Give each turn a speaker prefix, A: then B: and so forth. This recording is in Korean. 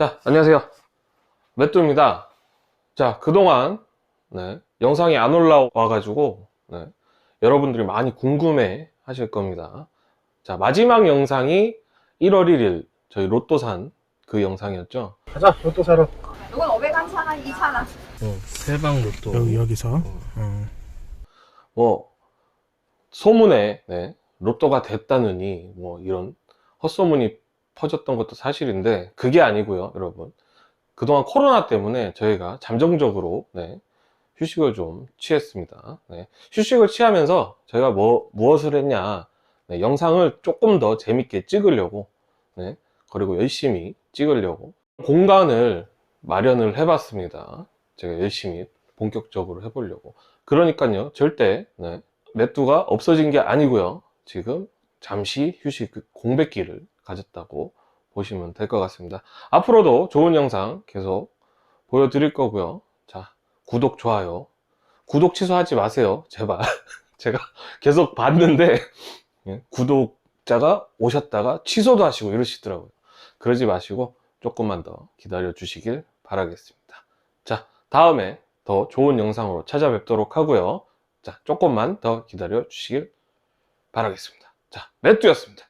A: 자, 안녕하세요. 맷두입니다. 자, 그동안, 네, 영상이 안 올라와 가지고, 네, 여러분들이 많이 궁금해 하실 겁니다. 자, 마지막 영상이 1월 1일, 저희 로또 산 그 영상이었죠.
B: 가자 로또 사러
C: 이건 500원 천 원, 2천 원.
A: 세방 로또.
B: 여기 여기서 어.
A: 뭐, 소문에, 네, 로또가 됐다느니, 뭐, 이런 헛소문이 퍼졌던 것도 사실인데, 그게 아니고요, 여러분. 그동안 코로나 때문에 저희가 잠정적으로, 네, 휴식을 좀 취했습니다. 네, 휴식을 취하면서 저희가 뭐, 무엇을 했냐, 네, 영상을 조금 더 재밌게 찍으려고, 네, 그리고 열심히 찍으려고, 공간을 마련을 해봤습니다. 제가 열심히 본격적으로 해보려고. 그러니까요, 절대, 네, 맷두가 없어진 게 아니고요. 지금 잠시 휴식 그 공백기를 가졌다고 보시면 될 것 같습니다. 앞으로도 좋은 영상 계속 보여드릴 거고요. 자, 구독, 좋아요. 구독 취소하지 마세요. 제발. 제가 계속 봤는데, 예, 구독자가 오셨다가 취소도 하시고 이러시더라고요. 그러지 마시고 조금만 더 기다려 주시길 바라겠습니다. 자, 다음에 더 좋은 영상으로 찾아뵙도록 하고요. 자, 조금만 더 기다려 주시길 바라겠습니다. 자, 맷두였습니다.